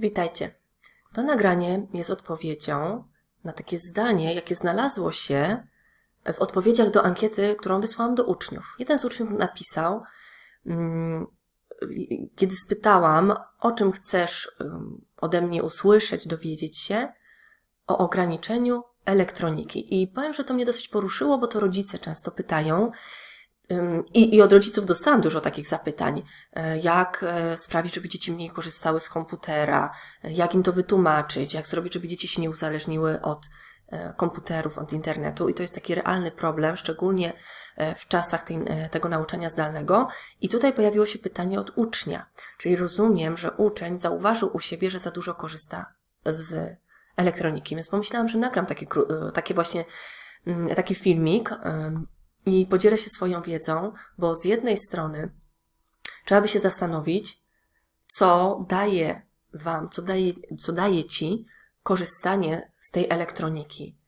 Witajcie. To nagranie jest odpowiedzią na takie zdanie, jakie znalazło się w odpowiedziach do ankiety, którą wysłałam do uczniów. Jeden z uczniów napisał, mm, kiedy spytałam, o czym chcesz ode mnie usłyszeć, dowiedzieć się, o ograniczeniu elektroniki. I powiem, że to mnie dosyć poruszyło, bo to rodzice często pytają, i, I od rodziców dostałam dużo takich zapytań. E, jak e, sprawić, żeby dzieci mniej korzystały z komputera? E, jak im to wytłumaczyć? Jak zrobić, żeby dzieci się nie uzależniły od komputerów, od internetu? I to jest taki realny problem, szczególnie w czasach tej, tego nauczania zdalnego. I tutaj pojawiło się pytanie od ucznia. Czyli rozumiem, że uczeń zauważył u siebie, że za dużo korzysta z elektroniki. Więc pomyślałam, że nagram taki, takie właśnie, mm, taki filmik i podzielę się swoją wiedzą, bo z jednej strony trzeba by się zastanowić, co daje Wam, co daje, co daje Ci korzystanie z tej elektroniki,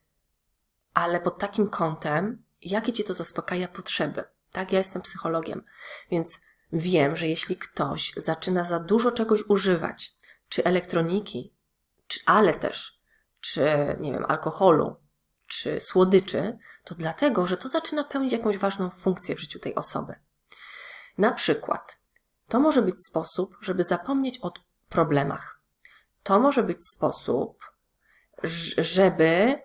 ale pod takim kątem, jakie Ci to zaspokaja potrzeby. Tak, ja jestem psychologiem, więc wiem, że jeśli ktoś zaczyna za dużo czegoś używać, czy elektroniki, czy, ale też, czy, nie wiem, alkoholu, czy słodyczy, to dlatego, że to zaczyna pełnić jakąś ważną funkcję w życiu tej osoby. Na przykład, to może być sposób, żeby zapomnieć o problemach. To może być sposób, żeby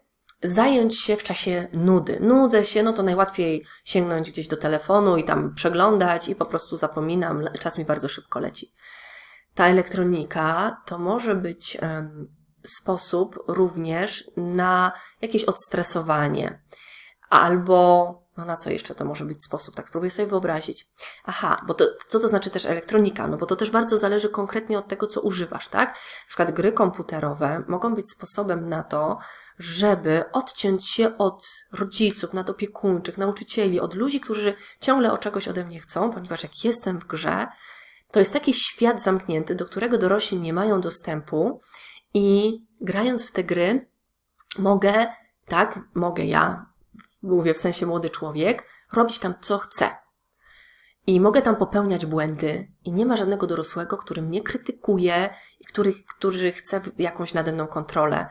zająć się w czasie nudy. Nudzę się, no to najłatwiej sięgnąć gdzieś do telefonu i tam przeglądać i po prostu zapominam, czas mi bardzo szybko leci. Ta elektronika to może być sposób również na jakieś odstresowanie. Albo, no na co jeszcze to może być sposób? Tak spróbuję sobie wyobrazić. Aha, bo to, co to znaczy też elektronika? No bo to też bardzo zależy konkretnie od tego, co używasz, tak? Na przykład gry komputerowe mogą być sposobem na to, żeby odciąć się od rodziców, nadopiekuńczych, nauczycieli, od ludzi, którzy ciągle o czegoś ode mnie chcą, ponieważ jak jestem w grze, to jest taki świat zamknięty, do którego dorośli nie mają dostępu i grając w te gry, mogę, tak, mogę ja, mówię w sensie młody człowiek, robić tam co chcę. I mogę tam popełniać błędy, i nie ma żadnego dorosłego, który mnie krytykuje i który, który chce jakąś nade mną kontrolę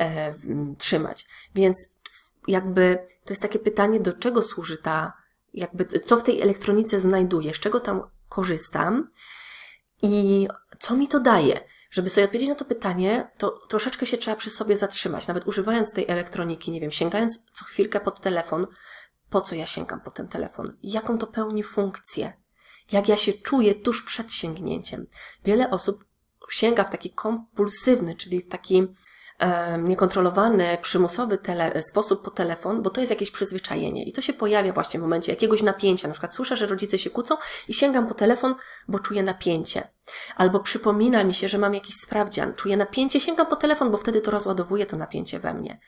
e, trzymać. Więc jakby to jest takie pytanie, do czego służy ta, jakby co w tej elektronice znajduję, z czego tam korzystam i co mi to daje. Żeby sobie odpowiedzieć na to pytanie, to troszeczkę się trzeba przy sobie zatrzymać, nawet używając tej elektroniki, nie wiem, sięgając co chwilkę pod telefon, po co ja sięgam po ten telefon? Jaką to pełni funkcję? Jak ja się czuję tuż przed sięgnięciem? Wiele osób sięga w taki kompulsywny, czyli w taki niekontrolowany, przymusowy tele, sposób po telefon, bo to jest jakieś przyzwyczajenie. I to się pojawia właśnie w momencie jakiegoś napięcia. Na przykład słyszę, że rodzice się kłócą i sięgam po telefon, bo czuję napięcie. Albo przypomina mi się, że mam jakiś sprawdzian, czuję napięcie, sięgam po telefon, bo wtedy to rozładowuje to napięcie we mnie.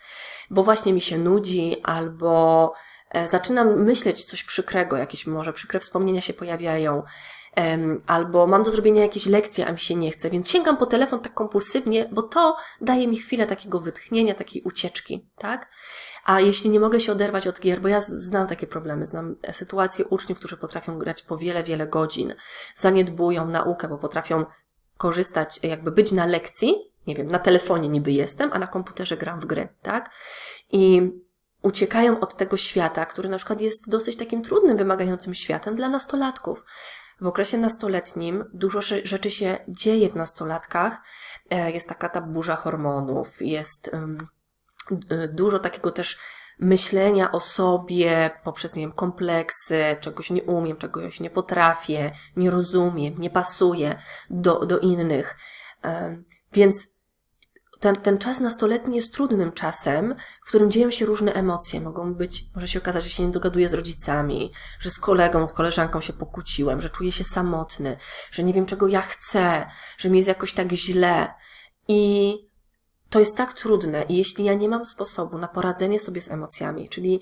Bo właśnie mi się nudzi, albo zaczynam myśleć coś przykrego, jakieś może przykre wspomnienia się pojawiają albo mam do zrobienia jakieś lekcje, a mi się nie chce, więc sięgam po telefon tak kompulsywnie, bo to daje mi chwilę takiego wytchnienia, takiej ucieczki, tak? A jeśli nie mogę się oderwać od gier, bo ja znam takie problemy, znam sytuacje uczniów, którzy potrafią grać po wiele, wiele godzin, zaniedbują naukę, bo potrafią korzystać, jakby być na lekcji, nie wiem, na telefonie niby jestem, a na komputerze gram w gry, tak? I uciekają od tego świata, który na przykład jest dosyć takim trudnym, wymagającym światem dla nastolatków. W okresie nastoletnim dużo rzeczy się dzieje w nastolatkach. E, jest taka ta burza hormonów, jest dużo takiego też myślenia o sobie poprzez, nie wiem, kompleksy, czegoś nie umiem, czegoś nie potrafię, nie rozumiem, nie pasuje do, do innych. Więc ten, ten czas nastoletni jest trudnym czasem, w którym dzieją się różne emocje. Mogą być, może się okazać, że się nie dogaduję z rodzicami, że z kolegą, koleżanką się pokłóciłem, że czuję się samotny, że nie wiem czego ja chcę, że mi jest jakoś tak źle. I to jest tak trudne. I jeśli ja nie mam sposobu na poradzenie sobie z emocjami, czyli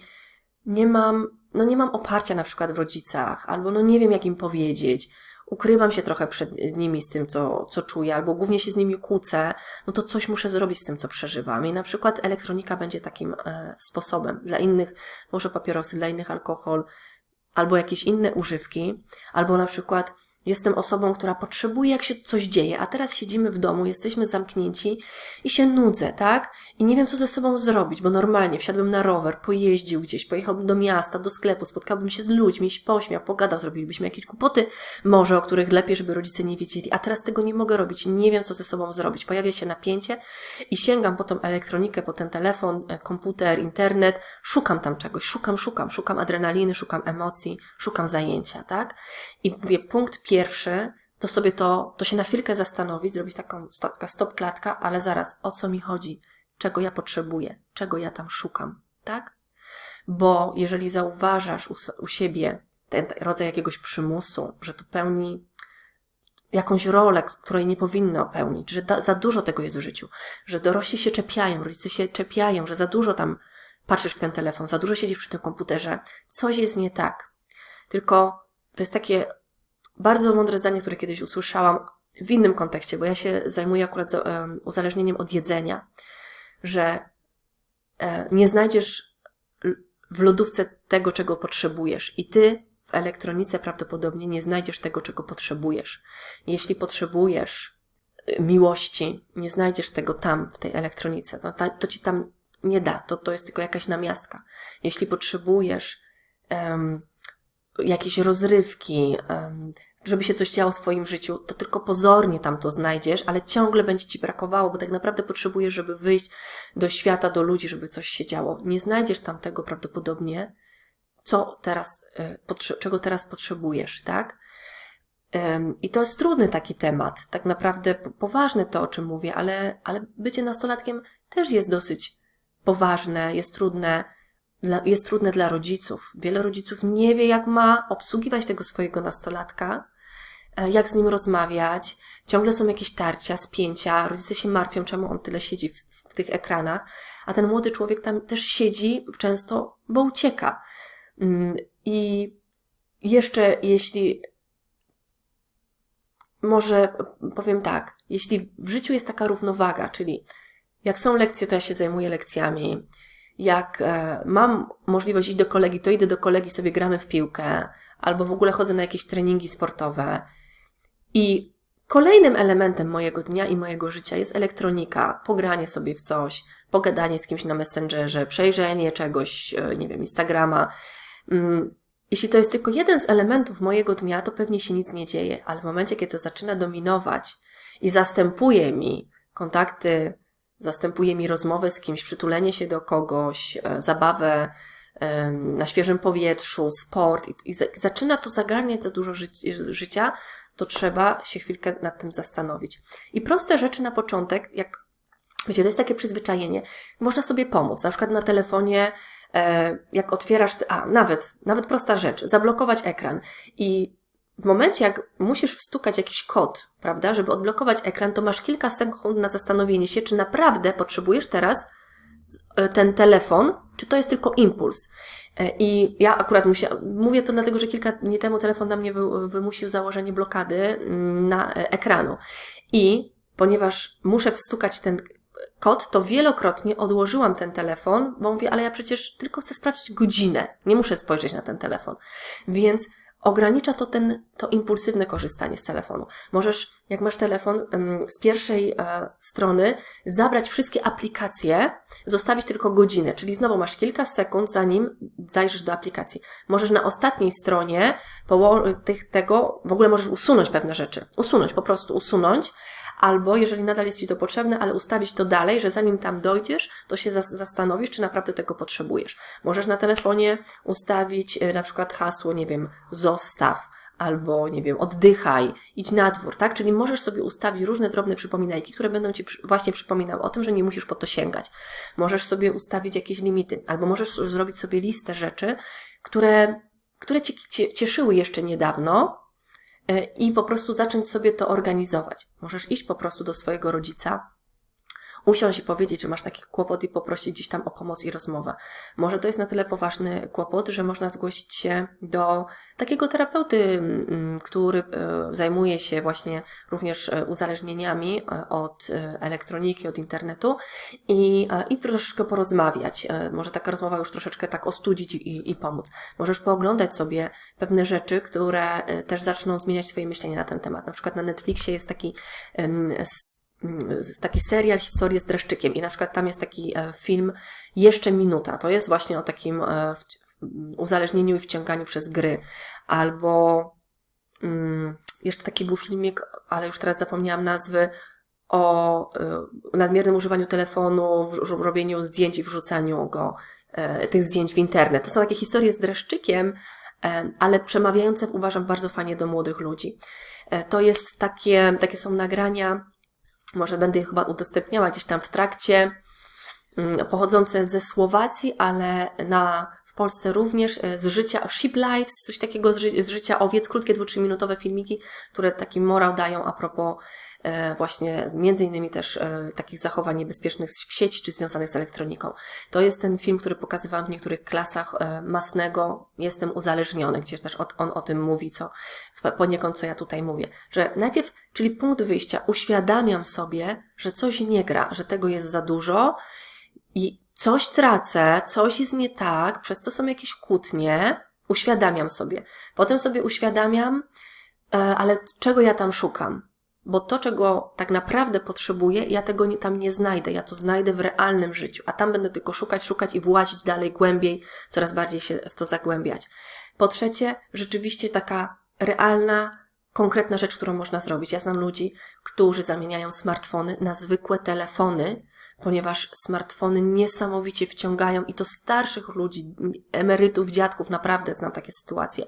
nie mam, no nie mam oparcia na przykład w rodzicach, albo no nie wiem jak im powiedzieć, ukrywam się trochę przed nimi z tym, co, co czuję, albo głównie się z nimi kłócę, no to coś muszę zrobić z tym, co przeżywam. I na przykład elektronika będzie takim e, sposobem. Dla innych może papierosy, dla innych alkohol, albo jakieś inne używki, albo na przykład Jestem osobą, która potrzebuje, jak się coś dzieje, a teraz siedzimy w domu, jesteśmy zamknięci i się nudzę, tak? I nie wiem, co ze sobą zrobić, bo normalnie wsiadłbym na rower, pojeździł gdzieś, pojechałbym do miasta, do sklepu, spotkałbym się z ludźmi, pośmiał, pogadał, zrobilibyśmy jakieś kłopoty, może o których lepiej, żeby rodzice nie wiedzieli, a teraz tego nie mogę robić, nie wiem, co ze sobą zrobić. Pojawia się napięcie i sięgam po tą elektronikę, po ten telefon, e, komputer, internet, szukam tam czegoś, szukam, szukam, szukam adrenaliny, szukam emocji, szukam zajęcia, tak? I mówię, punkt pierwszy, to sobie to, to się na chwilkę zastanowić, zrobić taką taka stop klatka, ale zaraz, o co mi chodzi? Czego ja potrzebuję? Czego ja tam szukam? Tak? Bo jeżeli zauważasz u, u siebie ten rodzaj jakiegoś przymusu, że to pełni jakąś rolę, której nie powinno pełnić, że da, za dużo tego jest w życiu, że dorośli się czepiają, rodzice się czepiają, że za dużo tam patrzysz w ten telefon, za dużo siedzisz przy tym komputerze, coś jest nie tak. Tylko to jest takie bardzo mądre zdanie, które kiedyś usłyszałam w innym kontekście, bo ja się zajmuję akurat uzależnieniem od jedzenia, że e, nie znajdziesz w lodówce tego, czego potrzebujesz i ty w elektronice prawdopodobnie nie znajdziesz tego, czego potrzebujesz. Jeśli potrzebujesz y, miłości, nie znajdziesz tego tam, w tej elektronice. To, to ci tam nie da. To, to jest tylko jakaś namiastka. Jeśli potrzebujesz um, jakiejś rozrywki, żeby się coś działo w Twoim życiu, to tylko pozornie tam to znajdziesz, ale ciągle będzie Ci brakowało, bo tak naprawdę potrzebujesz, żeby wyjść do świata, do ludzi, żeby coś się działo. Nie znajdziesz tam tego prawdopodobnie, co teraz, e, czego teraz potrzebujesz, tak? I to jest trudny taki temat, tak naprawdę poważne to, o czym mówię, ale, ale bycie nastolatkiem też jest dosyć poważne, jest trudne, jest trudne dla rodziców. Wiele rodziców nie wie, jak ma obsługiwać tego swojego nastolatka, e, jak z nim rozmawiać. Ciągle są jakieś tarcia, spięcia, rodzice się martwią, czemu on tyle siedzi w, w tych ekranach, a ten młody człowiek tam też siedzi często, bo ucieka. Mm, I jeszcze jeśli może powiem tak, jeśli w życiu jest taka równowaga, czyli jak są lekcje, to ja się zajmuję lekcjami, jak e, mam możliwość iść do kolegi, to idę do kolegi, sobie gramy w piłkę, albo w ogóle chodzę na jakieś treningi sportowe. I kolejnym elementem mojego dnia i mojego życia jest elektronika, pogranie sobie w coś, pogadanie z kimś na Messengerze, przejrzenie czegoś, e, nie wiem, Instagrama, Mm, jeśli to jest tylko jeden z elementów mojego dnia, to pewnie się nic nie dzieje, ale w momencie, kiedy to zaczyna dominować i zastępuje mi kontakty, zastępuje mi rozmowę z kimś, przytulenie się do kogoś, e, zabawę na świeżym powietrzu, sport i, zaczyna to zagarniać za dużo życia, to trzeba się chwilkę nad tym zastanowić. I proste rzeczy na początek, jak wiecie, to jest takie przyzwyczajenie, można sobie pomóc, na przykład na telefonie E, jak otwierasz, a nawet, nawet prosta rzecz, zablokować ekran i w momencie, jak musisz wstukać jakiś kod, prawda, żeby odblokować ekran, to masz kilka sekund na zastanowienie się, czy naprawdę potrzebujesz teraz e, ten telefon, czy to jest tylko impuls. E, I ja akurat musiałam, mówię to dlatego, że kilka dni temu telefon na mnie wymusił założenie blokady mm, na ekranu. I ponieważ muszę wstukać ten kod, to wielokrotnie odłożyłam ten telefon, bo mówię, ale ja przecież tylko chcę sprawdzić godzinę, nie muszę spojrzeć na ten telefon. Więc ogranicza to ten, to impulsywne korzystanie z telefonu. Możesz, jak masz telefon, z pierwszej e, strony zabrać wszystkie aplikacje, zostawić tylko godzinę, czyli znowu masz kilka sekund, zanim zajrzysz do aplikacji. Możesz na ostatniej stronie tego, w ogóle możesz usunąć pewne rzeczy. Usunąć, po prostu usunąć, albo jeżeli nadal jest Ci to potrzebne, ale ustawić to dalej, że zanim tam dojdziesz, to się zastanowisz, czy naprawdę tego potrzebujesz. Możesz na telefonie ustawić e, na przykład hasło, nie wiem, zostaw, albo, nie wiem, oddychaj, idź na dwór, tak? Czyli możesz sobie ustawić różne drobne przypominajki, które będą Ci właśnie przypominały o tym, że nie musisz po to sięgać. Możesz sobie ustawić jakieś limity, albo możesz zrobić sobie listę rzeczy, które, które Cię cieszyły jeszcze niedawno, i po prostu zacząć sobie to organizować. Możesz iść po prostu do swojego rodzica, usiąść i powiedzieć, że masz taki kłopot i poprosić gdzieś tam o pomoc i rozmowę. Może to jest na tyle poważny kłopot, że można zgłosić się do takiego terapeuty, mm, który e, zajmuje się właśnie również e, uzależnieniami e, od elektroniki, od internetu i, i troszeczkę porozmawiać. Może taka rozmowa już troszeczkę tak ostudzić i, i pomóc. Możesz pooglądać sobie pewne rzeczy, które też zaczną zmieniać Twoje myślenie na ten temat. Na przykład na Netflixie jest taki taki serial Historie z dreszczykiem i na przykład tam jest taki film Jeszcze Minuta. To jest właśnie o takim uzależnieniu i wciąganiu przez gry. Albo um, jeszcze taki był filmik, ale już teraz zapomniałam nazwy, o y, nadmiernym używaniu telefonu, robieniu zdjęć i wrzucaniu go, tych zdjęć w internet. To są takie historie z dreszczykiem, ale przemawiające uważam bardzo fajnie do młodych ludzi. To jest takie, takie są nagrania, może będę je chyba udostępniała gdzieś tam w trakcie, mm, pochodzące ze Słowacji, ale na Polsce również e, z życia Sheep Lives, coś takiego z, ży z życia owiec, krótkie, dwu, minutowe filmiki, które taki morał dają a propos e, właśnie między innymi też e, takich zachowań niebezpiecznych w sieci czy związanych z elektroniką. To jest ten film, który pokazywałam w niektórych klasach masnego Jestem uzależniony, gdzie też on o tym mówi, co poniekąd co ja tutaj mówię. Że najpierw, czyli punkt wyjścia, uświadamiam sobie, że coś nie gra, że tego jest za dużo i coś tracę, coś jest nie tak, przez to są jakieś kłótnie, uświadamiam sobie. Potem sobie uświadamiam, e, ale czego ja tam szukam? Bo to, czego tak naprawdę potrzebuję, ja tego nie, tam nie znajdę. Ja to znajdę w realnym życiu, a tam będę tylko szukać, szukać i włazić dalej głębiej, coraz bardziej się w to zagłębiać. Po trzecie, rzeczywiście taka realna, konkretna rzecz, którą można zrobić. Ja znam ludzi, którzy zamieniają smartfony na zwykłe telefony, ponieważ smartfony niesamowicie wciągają i to starszych ludzi, emerytów, dziadków, naprawdę znam takie sytuacje,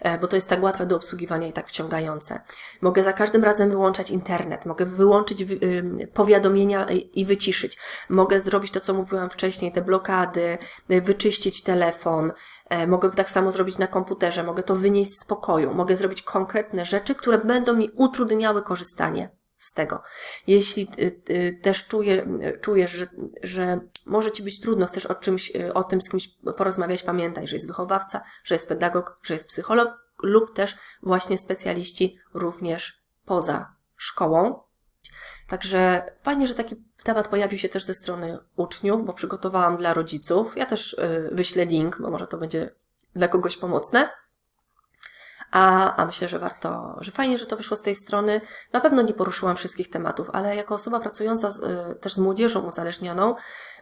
e, bo to jest tak łatwe do obsługiwania i tak wciągające. Mogę za każdym razem wyłączać internet, mogę wyłączyć powiadomienia i wyciszyć. Mogę zrobić to, co mówiłam wcześniej, te blokady, wyczyścić telefon, e, Mogę tak samo zrobić na komputerze, mogę to wynieść z pokoju, mogę zrobić konkretne rzeczy, które będą mi utrudniały korzystanie z tego. Jeśli y, y, też czuje, czujesz, że, że może ci być trudno, chcesz o czymś, y, o tym z kimś porozmawiać, pamiętaj, że jest wychowawca, że jest pedagog, że jest psycholog lub też właśnie specjaliści również poza szkołą. Także fajnie, że taki temat pojawił się też ze strony uczniów, bo przygotowałam dla rodziców. Ja też wyślę link, bo może to będzie dla kogoś pomocne. A, a myślę, że warto, że fajnie, że to wyszło z tej strony. Na pewno nie poruszyłam wszystkich tematów, ale jako osoba pracująca z, y, też z młodzieżą uzależnioną,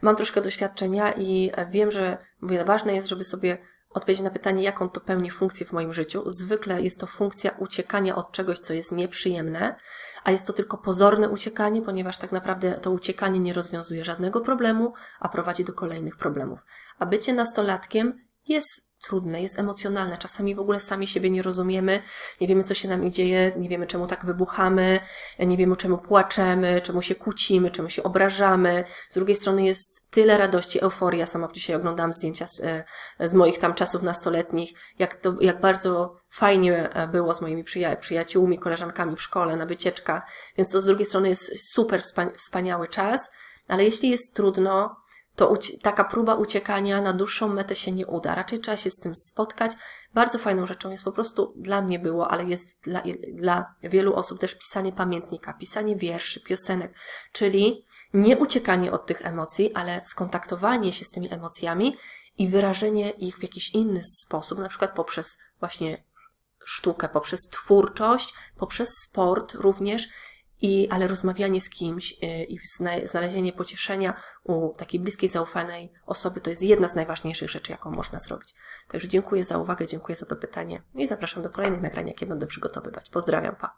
mam troszkę doświadczenia i wiem, że mówię, ważne jest, żeby sobie odpowiedzieć na pytanie, jaką to pełni funkcję w moim życiu. Zwykle jest to funkcja uciekania od czegoś, co jest nieprzyjemne, a jest to tylko pozorne uciekanie, ponieważ tak naprawdę to uciekanie nie rozwiązuje żadnego problemu, a prowadzi do kolejnych problemów. A bycie nastolatkiem jest trudne, jest emocjonalne. Czasami w ogóle sami siebie nie rozumiemy, nie wiemy, co się nam dzieje, nie wiemy, czemu tak wybuchamy, nie wiemy, czemu płaczemy, czemu się kłócimy, czemu się obrażamy. Z drugiej strony jest tyle radości, euforia. Sama dzisiaj oglądałam zdjęcia z, e, z moich tam czasów nastoletnich, jak, to, jak bardzo fajnie e, było z moimi przyja przyjaciółmi, koleżankami w szkole, na wycieczkach. Więc to z drugiej strony jest super wspaniały czas, ale jeśli jest trudno, to taka próba uciekania na dłuższą metę się nie uda. Raczej trzeba się z tym spotkać. Bardzo fajną rzeczą jest po prostu, dla mnie było, ale jest dla, dla wielu osób też pisanie pamiętnika, pisanie wierszy, piosenek, czyli nie uciekanie od tych emocji, ale skontaktowanie się z tymi emocjami i wyrażenie ich w jakiś inny sposób, na przykład poprzez właśnie sztukę, poprzez twórczość, poprzez sport również i, ale rozmawianie z kimś y, i znalezienie pocieszenia u takiej bliskiej, zaufanej osoby to jest jedna z najważniejszych rzeczy, jaką można zrobić. Także dziękuję za uwagę, dziękuję za to pytanie i zapraszam do kolejnych nagrań, jakie będę przygotowywać. Pozdrawiam, pa!